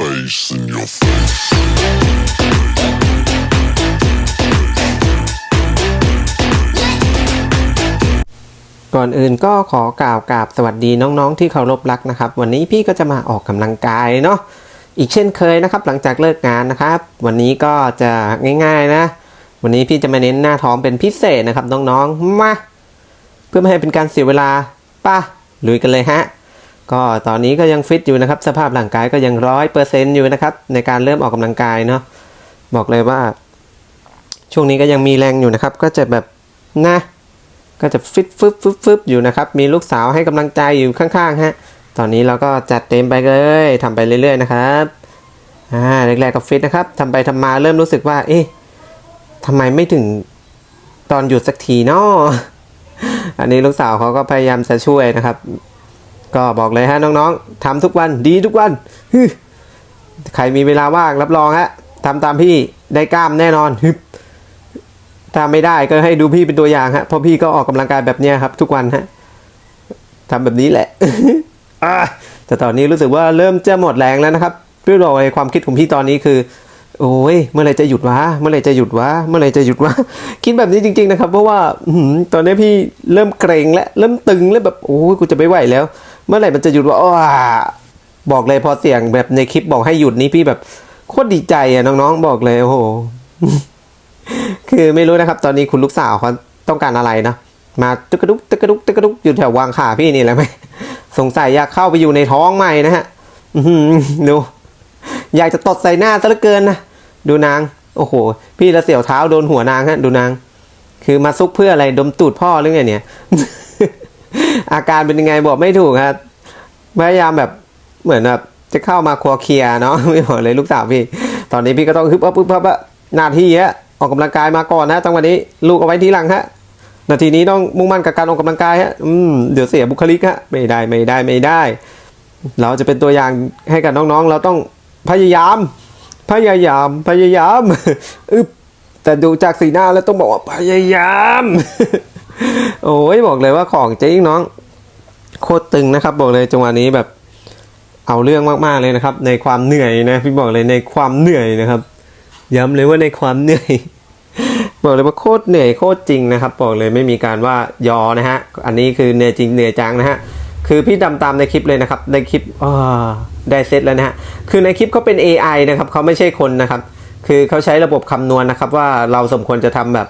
bass in your face. ก่อนอื่นก็ขอกล่าวกราบสวัสดีน้องๆที่เคารพรักนะครับ วันนี้พี่ก็จะมาออกกำลังกายเนาะอีกเช่นเคยนะครับ หลังจากเลิกงานนะครับ วันนี้ก็จะง่ายๆนะ วันนี้พี่จะมาเน้นหน้าท้องเป็นพิเศษนะครับน้องๆมาเพื่อไม่ให้เป็นการเสียเวลาป่ะลุยกันเลยฮะ ก็ตอนนี้ก็ยังฟิตอยู่นะครับ สภาพร่างกายก็ยังร้อยเปอร์เซนต์อยู่นะครับ ในการเริ่มออกกำลังกายเนาะบอกเลยว่า ช่วงนี้ก็ยังมีแรงอยู่นะครับ ก็จะแบบนะก็จะฟิตฟึบฟึบฟึบอยู่นะครับ มีลูกสาวให้กำลังใจอยู่ข้างๆฮะตอนนี้เราก็จัดเต็มไปเลยทำไปเรื่อยๆนะครับอ่าแรกๆก็ฟิตนะครับทำไปทำมาเริ่มรู้สึกว่า เอ๊ะทำไมไม่ถึงตอนหยุดสักทีเนาะอันนี้ลูกสาวเขาก็พยายามจะช่วยนะครับ ก็บอกเลยฮะน้องๆทำทุกวันดีทุกวันใครมีเวลาว่างรับรองฮะทำตามพี่ได้กล้ามแน่นอนฮึบถ้าไม่ได้ก็ให้ดูพี่เป็นตัวอย่างฮะเพราะพี่ก็ออกกำลังกายแบบเนี้ยครับ ทุกวันฮะทำแบบนี้แหละอะแต่ตอนนี้รู้สึกว่าเริ่มจะหมดแรงแล้วนะครับด้วยโดยความคิดของพี่ตอนนี้คือ โอ้ยเมื่อไรจะหยุดวะเมื่อไรจะหยุดวะเมื่อไรจะหยุดวะคิดแบบนี้จริง ๆ นะครับ เพราะว่าอืตอนนี้พี่เริ่มเกรงและเริ่มตึงแล้วแบบโอ้ยกูจะไม่ไหวแล้ว เมื่อไหร่มันจะหยุดวะอ้าบอกเลยพอเสียงแบบในคลิปบอกให้หยุดนี้พี่แบบโคตรดีใจอะน้องๆบอกเลยโอ้โหคือไม่รู้นะครับ ตอนนี้คุณลูกสาวเขาต้องการอะไรนะมาตึกกระดุกตึกกระดุกตึกกระดุกอยู่แถววางขาพี่นี่แหละไหมสงสัยอยากเข้าไปอยู่ในท้องใหม่นะฮะดูอยากจะตดใส่หน้าซะเหลือเกินนะดูนาง โอ้โห พี่ละเสี่ยวเท้าโดนหัวนางฮะ ดูนาง คือมาซุกเพื่ออะไรดมตูดพ่อหรือไงเนี่ย อาการเป็นยังไงบอกไม่ถูกครับพยายามแบบเหมือนแบบจะเข้ามาครัวเคลียเนาะไม่บอกเลยลูกสาวพี่ ตอนนี้พี่ก็ต้องฮึบอับฮึบอับอะหน้าที่ฮะออกกำลังกายมาก่อนนะจังวะนี้ลูกเอาไว้ทีหลังฮะนาทีนี้ต้องมุ่งมั่นกับการออกกำลังกายฮะอืมเดี๋ยวเสียบุคลิกฮะไม่ได้ไม่ได้ไม่ได้ เราจะเป็นตัวอย่างให้กับน้องๆ เราต้องพยายาม พยายามพยายามอึบแต่ดูจากสีหน้าแล้วต้องบอกว่าพยายาม โอ้ยบอกเลยว่าของจริงน้อง โคตรตึงนะครับ บอกเลยจังหวะนี้แบบ เอาเรื่องมากๆเลยนะครับ ในความเหนื่อยนะ พี่บอกเลยในความเหนื่อยนะครับ ย้ำเลยว่าในความเหนื่อย บอกเลยว่าโคตรเหนื่อยโคตรจริงนะครับ บอกเลยไม่มีการว่ายอนะฮะ อันนี้คือเหนื่อยจริงเหนื่อยจังนะฮะคือพี่ดำตามในคลิปเลยนะครับ ในคลิปอได้เซตแล้วนะฮะ คือในคลิปเขาเป็น AI นะครับเขาไม่ใช่คนนะครับ คือเขาใช้ระบบคำนวณนะครับว่าเราสมควรจะทำแบบ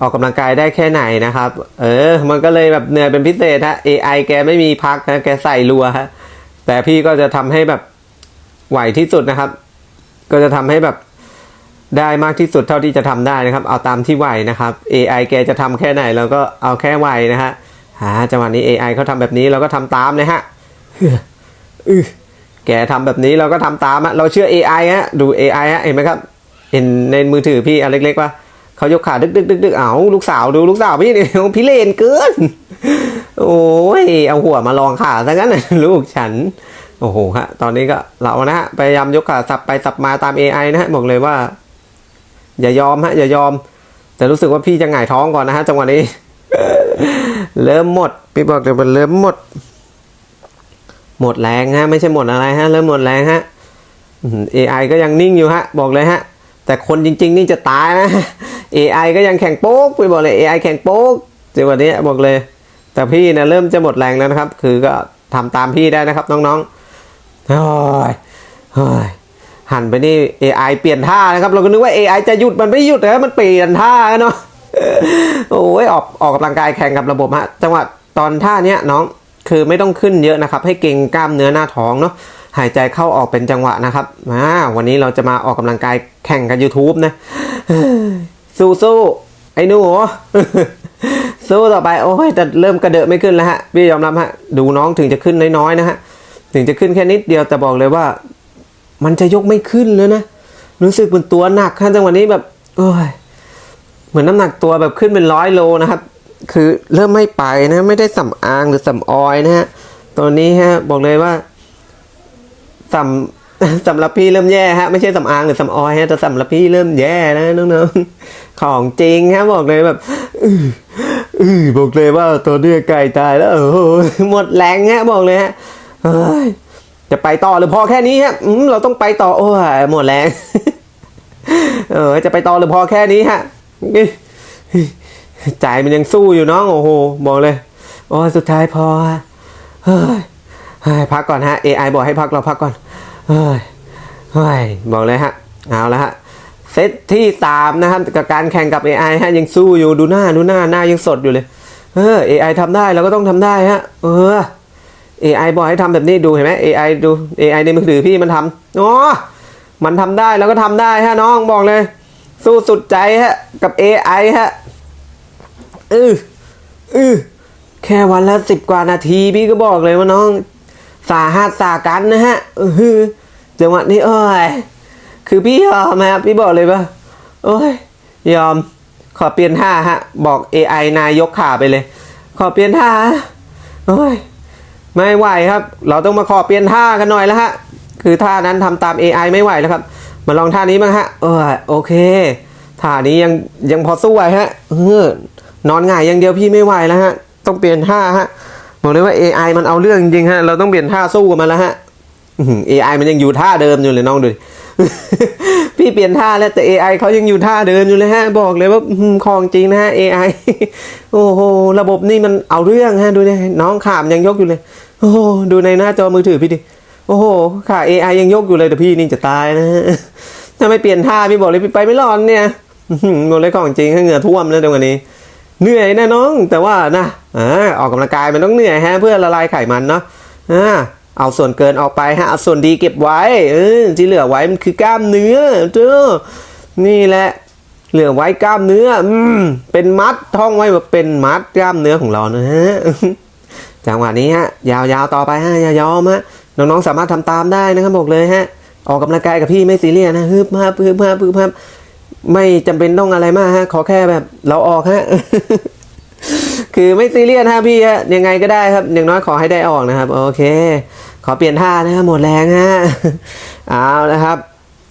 ออกกำลังกายได้แค่ไหนนะครับ เออ มันก็เลยแบบเหนื่อยเป็นพิเศษฮะ AI แกไม่มีพักนะแกใส่รัวฮะแต่พี่ก็จะทำให้แบบไหวที่สุดนะครับ ก็จะทำให้แบบได้มากที่สุดเท่าที่จะทำได้นะครับ เอาตามที่ไหวนะครับ AI แกจะทำแค่ไหนเราก็เอาแค่ไหวนะฮะอ่าจังหวะนี้ AI เขาทำแบบนี้เราก็ทำตามนะฮะอือแกทำแบบนี้เราก็ทำตามอะเราเชื่อ AI ฮะดู AI ฮะเห็นไหมครับ เห็นในมือถือพี่อันเล็กๆว่า เขายกขาดึกดึกดึกดึกเอาลูกสาวดูลูกสาวพี่เนี่ยพี่เลนเกิน โอ้ยเอาหัวมาลองขาซะงั้นลูกฉัน โอ้โหฮะ ตอนนี้ก็เรานะฮะพยายามยกขาสับไปสับมาตาม AI นะฮะบอกเลยว่า อย่ายอมฮะ อย่ายอม แต่รู้สึกว่าพี่จะหงายท้องก่อนนะฮะจังหวะนี้ เริ่มหมด พี่บอกเลยมันเริ่มหมด หมดแรงฮะ ไม่ใช่หมดอะไรฮะ เริ่มหมดแรงฮะอืม AI ก็ยังนิ่งอยู่ฮะ บอกเลยฮะ แต่คนจริง ๆ นี่จะตายนะ AI ก็ยังแข่งโป๊กไปบอกเลย AI แข่งโป๊กจังหวะนี้บอกเลย แต่พี่นี่ยเริ่มจะหมดแรงแล้วนะครับ คือก็ทำตามพี่ได้นะครับน้องๆโอ้ยโอ้ยหันไปนี่ AI เปลี่ยนท่านะครับ เราก็นึกว่า AI จะหยุดมันไม่หยุดนะมันเปลี่ยนท่าเนาะโอ้ยออกออกกำลังกายแข่งกับระบบฮะจังหวะตอนท่าเนี้ยน้องคือไม่ต้องขึ้นเยอะนะครับ ให้เก่งกล้ามเนื้อหน้าท้องเนาะ หายใจเข้าออกเป็นจังหวะนะครับมาวันนี้เราจะมาออกกำลังกายแข่งกับ YouTube นะ สู้สู้ๆไอ้หนูสู้ต่อไปโอ้ยแต่เริ่มกระเดอะไม่ขึ้นแล้วฮะพี่ยอมรับฮะดูน้องถึงจะขึ้นน้อยๆนะฮะถึงจะขึ้นแค่นิดเดียวแต่บอกเลยว่า มันจะยกไม่ขึ้นเลยนะรู้สึกเหมือนตัวหนักฮะจังหวะนี้แบบโอ้ยเหมือนน้ำหนักตัวแบบขึ้นเป็นร้อยโลนะครับ คือเริ่มไม่ไปนะ ไม่ได้สำอางหรือสำออยนะฮะตัวนี้ฮะบอกเลยว่า สำสำหรับพี่เริ่มแย่ฮะไม่ใช่สำอางหรือสำออยฮะแต่สำหรับพี่เริ่มแย่นะน้องๆของจริงฮะบอกเลยแบบอือบอกเลยว่าตัวนี้ไก่ตายแล้วโอ้โหหมดแรงฮะบอกเลยฮะจะไปต่อหรือพอแค่นี้ฮะเราต้องไปต่อโอ้ยหมดแรงเออจะไปต่อหรือพอแค่นี้ฮะใจมันยังสู้อยู่น้องโอ้โหบอกเลยโอ้สุดท้ายพอฮะเฮ้ยเฮ้ย พักก่อนฮะ AI บอกให้พักเราพักก่อนเฮ้ยเฮ้ยบอกเลยฮะ เอาและฮะ เซตที่สามนะครับกับการแข่งกับ AI ฮะยังสู้อยู่ดูหน้าดูหน้าหน้ายังสดอยู่เลยเออ AI ทำได้เราก็ต้องทำได้ฮะ เออ AI บอกให้ทำแบบนี้ดูเห็นไหม AI ดู AI ในมือถือพี่มันทำอ๋อมันทำได้แล้วก็ทำได้ฮะน้องบอกเลย สู้สุดใจฮะ กับ AI ฮะอืออือแค่วันละสิบกว่านาทีพี่ก็บอกเลยว่าน้อง สาหัสสากันนะฮะอืออจังหวะนี้เอ้ยคือพี่ยอมฮะพี่บอกเลยว่าโอ้ยยอมขอเปลี่ยนท่าฮะ บอก AI นายกขาไปเลย ขอเปลี่ยนท่าโอ้ยไม่ไหวครับ เราต้องมาขอเปลี่ยนท่ากันหน่อยแล้วฮะ คือท่านั้นทำตาม AI ไม่ไหวแล้วครับ มาลองท่านี้บ้างฮะ เออโอเคท่านี้ยังยังพอสู้ไหวฮะเออนอนหงายอย่างเดียวพี่ไม่ไหวแล้วฮะ ต้องเปลี่ยนท่าฮะ บอกเลยว่า AI มันเอาเรื่องจริงฮะ เราต้องเปลี่ยนท่าสู้กับมันแล้วฮะอื้อหือ AI มันยังอยู่ท่าเดิมอยู่เลยน้องดูพี่เปลี่ยนท่าแล้วแต่ AI เขายังอยู่ท่าเดิมอยู่เลยฮะ บอกเลยว่าหือของจริงนะฮะ AI โอ้โหระบบนี่มันเอาเรื่องฮะดูดิน้องขามยังยกอยู่เลย โอ้โหดูในหน้าจอมือถือพี่ดิโอ้โหขา AI ยังยกอยู่เลยแต่พี่นี่จะตายนะฮะถ้าไม่เปลี่ยนท่าพี่บอกเลยไปไม่รอดเนี่ยหือบอกเลยของจริงให้เหงื่อท่วมเลยตรงนี้ เหนื่อยนะน้องแต่ว่านะอ่าออกกำลังกายมันต้องเหนื่อยฮะเพื่อละลายไขมันเนาะอ่าเอาส่วนเกินออกไปฮะเอาส่วนดีเก็บไว้เออที่เหลือไว้มันคือกล้ามเนื้อเจ้านี่แหละเหลือไว้กล้ามเนื้ออืมเป็นมัดท่องไว้ว่าเป็นมัดกล้ามเนื้อของเรานะฮะจังหวะนี้ฮะยาวๆต่อไปฮะอย่ายอมฮะน้องๆสามารถทำตามได้นะครับบอกเลยฮะออกกำลังกายกับพี่ไม่ซีเรียสนะฮึบฮับฮึบฮับฮึบฮับ ไม่จำเป็นต้องอะไรมากฮะ ขอแค่แบบเราออกฮะ คือไม่ซีเรียสฮะพี่ฮะ ยังไงก็ได้ครับ อย่างน้อยขอให้ได้ออกนะครับ โอเค ขอเปลี่ยนท่านะฮะ หมดแรงฮะ เอานะครับ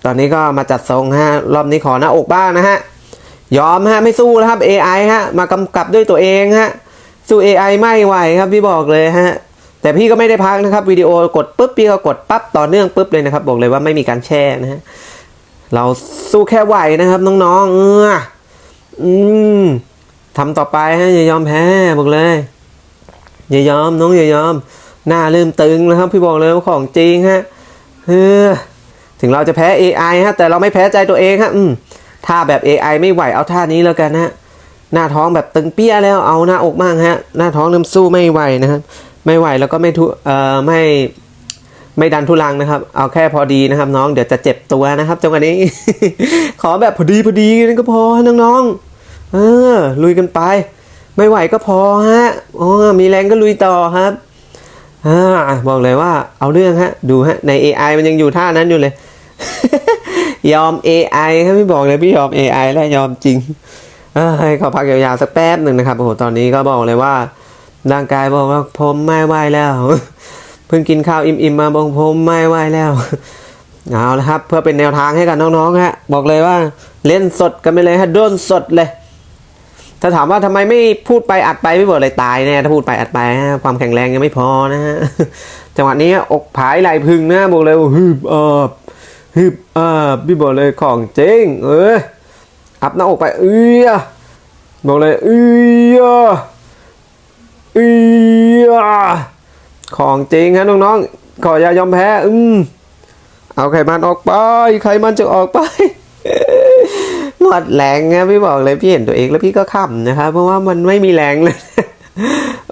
ตอนนี้ก็มาจัดทรงฮะ รอบนี้ขอหน้าอกบ้างนะฮะ ยอมฮะ ไม่สู้แล้วครับ AI ฮะ มากำกับด้วยตัวเองฮะ สู้ AI ไม่ไหวครับพี่บอกเลยฮะแต่พี่ก็ไม่ได้พักนะครับวิดีโอกดปุ๊บพี่ก็กดปั๊บต่อเนื่องปุ๊บเลยนะครับ บอกเลยว่าไม่มีการแช่นะฮะ เราสู้แค่ไหวนะครับน้องๆเอออืมทำต่อไปฮะอย่ายอมแพ้บอกเลย อย่ายอมน้องอย่ายอม หน้าเริ่มตึงแล้วครับ พี่บอกเลยว่าของจริงฮะเออถึงเราจะแพ้ AI ฮะ แต่เราไม่แพ้ใจตัวเองฮะ อืมถ้าแบบ AI ไม่ไหวเอาท่านี้แล้วกันฮะ หน้าท้องแบบตึงเปี้ยแล้วเอาหน้าอกมั่งฮะ หน้าท้องเริ่มสู้ไม่ไหวนะครับ ไม่ไหวแล้วก็ไม่ทุเอ่อไม่ ไม่ดันทุลังนะครับ เอาแค่พอดีนะครับ น้องเดี๋ยวจะเจ็บตัวนะครับจังหวะนี้ ขอแบบพอดีพอดีนั่นก็พอน้องๆเออลุยกันไป ไม่ไหวก็พอฮะอ๋อมีแรงก็ลุยต่อครับอ่าบอกเลยว่าเอาเรื่องฮะ ดูฮะใน AI มันยังอยู่ท่านั้นอยู่เลย ยอม AI ครับพี่บอกเลยพี่ยอม AI แล้วยอมจริงเออให้ขอพักยาวๆสักแป๊บหนึ่งนะครับโอ้โหตอนนี้ก็บอกเลยว่าร่างกายบอกว่าผมไม่ไหวแล้ว เพิ่งกินข้าวอิ่มๆมาบอกผมไม่ไหวแล้วเอาละครับ เพื่อเป็นแนวทางให้กับน้องๆฮะบอกเลยว่าเล่นสดกันไปเลยฮะโดนสดเลย ถ้าถามว่าทำไมไม่พูดไปอัดไปไม่บอกเลยตายแน่ถ้าพูดไปอัดไปฮะความแข็งแรงยังไม่พอนะฮะจังหวะนี้อกผายไหลพึงนะบอกเลยฮึบเอบฮึบเอบพี่บอกเลยของจริงเอออัพหน้าอกไปเอื้อบอกเลยเอื้อเอื้อ ของจริงฮะน้องๆขออย่ายอมแพ้ อืม เอาไขมันออกไป ไขมันจะออกไปหมดแรงนะพี่บอกเลยพี่เห็นตัวเองแล้วพี่ก็ขำนะครับเพราะว่ามันไม่มีแรงเลย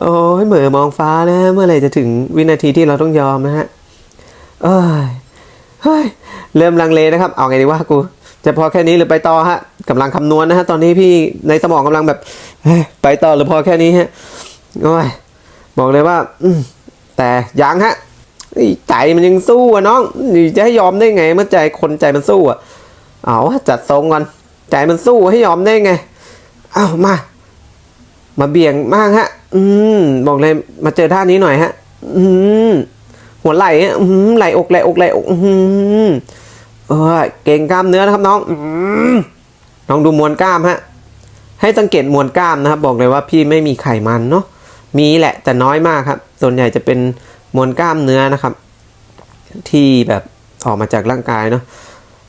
โอ้ยเหม่อมองฟ้านะ เมื่อไหร่จะถึงวินาทีที่เราต้องยอมนะฮะเอ้ยเฮ้ยเริ่มลังเลนะครับ เอาไงดีว่ากูจะพอแค่นี้หรือไปต่อฮะกำลังคำนวณนะฮะตอนนี้พี่ในสมองกำลังแบบไปต่อหรือพอแค่นี้ฮะโอ้ยบอกเลยว่า อื แต่ยังฮะใจมันยังสู้อะน้องจะให้ยอมได้ไง เมื่อใจคนใจมันสู้อะเอาจัดทรงก่อนใจมันสู้ให้ยอมได้ไงเอามา มาเบี่ยงมากฮะ อืมบอกเลยมาเจอท่านี้หน่อยฮะ อืมหัวไหล่ฮะอืมไหล่อกไหล่อกไหล่อกอืมเออเก่งกล้ามเนื้อนะครับน้องอืมลองดูมวลกล้ามฮะ ให้สังเกตมวลกล้ามนะครับ บอกเลยว่าพี่ไม่มีไขมันเนาะ มีแหละแต่น้อยมากครับ ส่วนใหญ่จะเป็นมวลกล้ามเนื้อนะครับ ที่แบบออกมาจากร่างกายเนาะ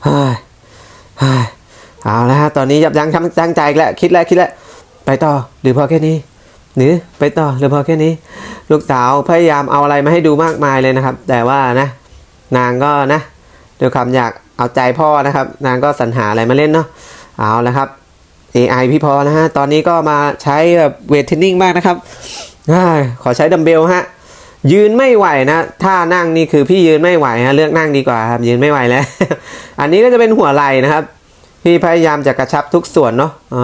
เฮ้ยเฮ้ยเอาละฮะตอนนี้ยับยั้งชั่งชั่งใจแล้วคิดแล้วคิดแล้วไปต่อหรือพอแค่นี้หรือไปต่อหรือพอแค่นี้ ลูกสาวพยายามเอาอะไรมาให้ดูมากมายเลยนะครับ แต่ว่านะ นางก็นะด้วยความอยากเอาใจพ่อนะครับ นางก็สรรหาอะไรมาเล่นเนาะเอาละครับ AI พี่พอนะฮะตอนนี้ก็มาใช้แบบเวทเทรนนิ่งมากนะครับ ขอใช้ดัมเบลฮะ ยืนไม่ไหวนะ ถ้านั่งนี่คือพี่ยืนไม่ไหวฮะเลือกนั่งดีกว่าครับยืนไม่ไหวแล้ว อันนี้ก็จะเป็นหัวไหล่นะครับ พี่พยายามจะกระชับทุกส่วนเนาะอ๋อ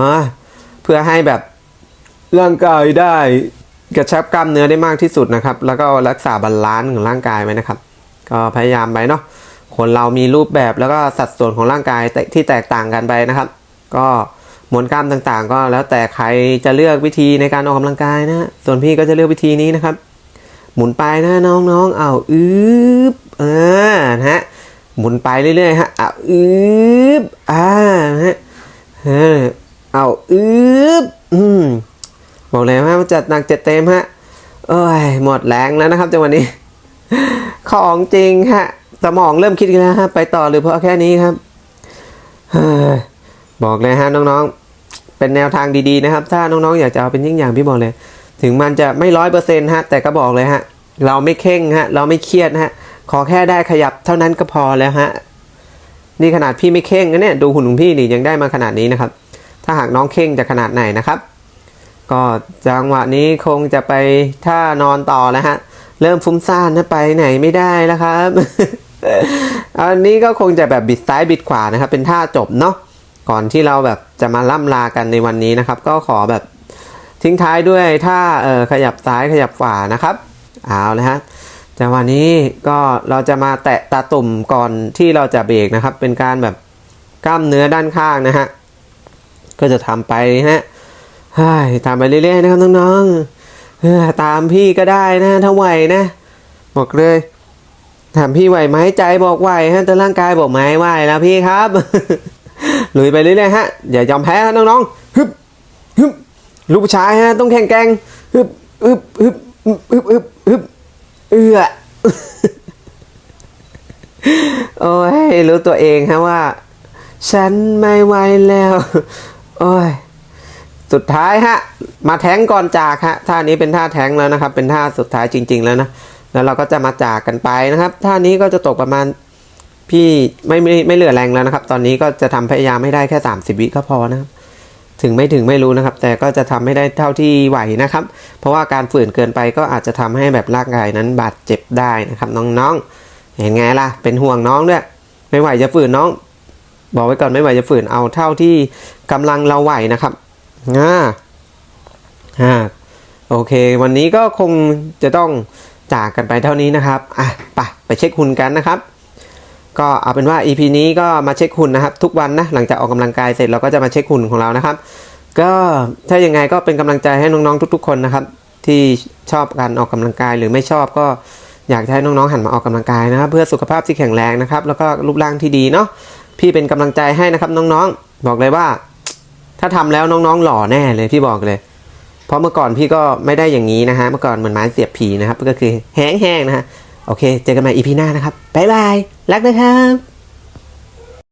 เพื่อให้แบบร่างกายได้กระชับกล้ามเนื้อได้มากที่สุดนะครับ แล้วก็รักษาบาลานซ์ของร่างกายไว้นะครับ ก็พยายามไปเนาะคนเรามีรูปแบบแล้วก็สัดส่วนของร่างกายที่แตกต่างกันไปนะครับ ก็ มวลกล้ามต่างๆ ก็แล้วแต่ใครจะเลือกวิธีในการออกกำลังกายนะ ส่วนพี่ก็จะเลือกวิธีนี้นะครับ หมุนไปนะน้องๆเอาอืบเออนะฮะหมุนไปเรื่อยๆฮะเอาอืบอ่านะฮะเออเอาอืบอืมบอกเลยว่าจัดหนักจัดเต็มฮะเอ้ยหมดแรงแล้วนะครับจังหวะนี้ ของจริงฮะสมองเริ่มคิดกันแล้วฮะไปต่อหรือเพราะแค่นี้ครับเฮ้ บอกเลยฮะน้องๆ เป็นแนวทางดีๆนะครับ ถ้าน้องๆ อยากจะเอาเป็นยิ่งอย่างพี่บอกเลย ถึงมันจะไม่ร้อยเปอร์เซ็นต์ฮะ แต่ก็บอกเลยฮะ เราไม่เข่งฮะ เราไม่เครียดฮะ ขอแค่ได้ขยับเท่านั้นก็พอแล้วฮะ นี่ขนาดพี่ไม่เข่งนะเนี่ย ดูหุ่นของพี่นี่ยังได้มาขนาดนี้นะครับ ถ้าหากน้องเข่งจะขนาดไหนนะครับ ก็จังหวะนี้คงจะไปท่านอนต่อแล้วฮะ เริ่มฟุ้มซ่านนะไปไหนไม่ได้แล้วครับ อันนี้ก็คงจะแบบบิดซ้ายบิดขวานะครับ เป็นท่าจบเนาะ ก่อนที่เราแบบจะมาล่ำลากันในวันนี้นะครับ ก็ขอแบบทิ้งท้ายด้วยท่าเออขยับซ้ายขยับขวานะครับเอาละฮะจังหวะนี้ก็เราจะมาแตะตาตุ่มก่อนที่เราจะเบรกนะครับ เป็นการแบบกล้ามเนื้อด้านข้างนะฮะก็จะทำไปนะฮะทำไปเรื่อยๆนะครับน้องๆตามพี่ก็ได้นะถ้าไหวนะ บอกเลยถามพี่ไหวไหมใจบอกไหวฮะแต่ร่างกายบอกไม่ไหวแล้วพี่ครับ ลุยไปเรื่อยๆฮะ อย่ายอมแพ้ฮะน้องๆฮึบฮึบลูกผู้ชายฮะต้องแข่งแกร่งฮึบฮึบฮึบฮึบฮึบฮึบฮึบเอื้อโอ้ยรู้ตัวเองฮะว่า ฉันไม่ไหวแล้ว โอ้ยสุดท้ายฮะ มาแทงก่อนจากฮะท่านี้เป็นท่าแทงแล้วนะครับ เป็นท่าสุดท้ายจริง ๆ แล้วนะแล้วเราก็จะมาจากกันไปนะครับ ท่านี้ก็จะตกประมาณ พี่ไม่ไม่ไม่เหลือแรงแล้วนะครับ ตอนนี้ก็จะทำพยายามให้ได้แค่ 30 วิก็พอนะครับ ถึงไม่ถึงไม่รู้นะครับ แต่ก็จะทำให้ได้เท่าที่ไหวนะครับ เพราะว่าการฝืนเกินไปก็อาจจะทำให้แบบร่างกายนั้นบาดเจ็บได้นะครับน้องๆ เห็นไงล่ะ เป็นห่วงน้องด้วย ไม่ไหวจะฝืนน้อง บอกไว้ก่อนไม่ไหวจะฝืนเอาเท่าที่กำลังเราไหวนะครับอ่าอ่าโอเค วันนี้ก็คงจะต้องจากกันไปเท่านี้นะครับอะไปไปเช็คหุ่นกันนะครับ ก็เอาเป็นว่า EP นี้ก็มาเช็คหุ่นนะครับ ทุกวันนะหลังจากออกกำลังกายเสร็จเราก็จะมาเช็คหุ่นของเรานะครับ ก็ถ้ายังไงก็เป็นกำลังใจให้น้องๆทุก ๆ คนนะครับ ที่ชอบการออกกำลังกายหรือไม่ชอบก็อยากให้น้องๆหันมาออกกำลังกายนะครับ เพื่อสุขภาพที่แข็งแรงนะครับ แล้วก็รูปร่างที่ดีเนาะพี่เป็นกำลังใจให้นะครับน้องๆ บอกเลยว่า ถ้าทำแล้วน้องๆ หล่อแน่เลยพี่บอกเลย เพราะเมื่อก่อนพี่ก็ไม่ได้อย่างนี้นะฮะเมื่อก่อนเหมือนไม้เสียบผีนะครับก็คือแห้งๆนะฮะโอเค เจอกันใหม่ EP หน้านะครับบ๊ายบาย รักนะครับ